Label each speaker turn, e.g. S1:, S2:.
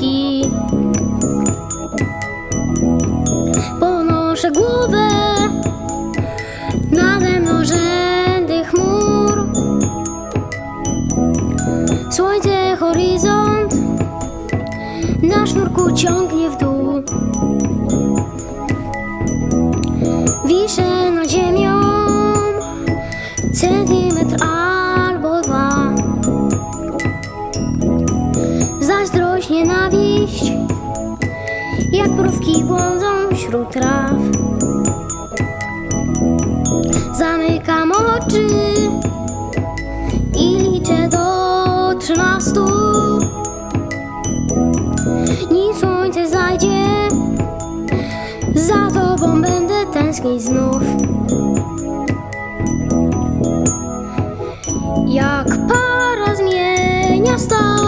S1: kij. Ponoszę głowę, nade mną rzędy chmur. Słońce, horyzont na sznurku ciągnie w dół. iść. Jak mrówki błądzą wśród traw. Zamykam oczy i liczę do trzynastu. Nim słońce zajdzie, za tobą będę tęsknić znów. Jak para zmienia stan.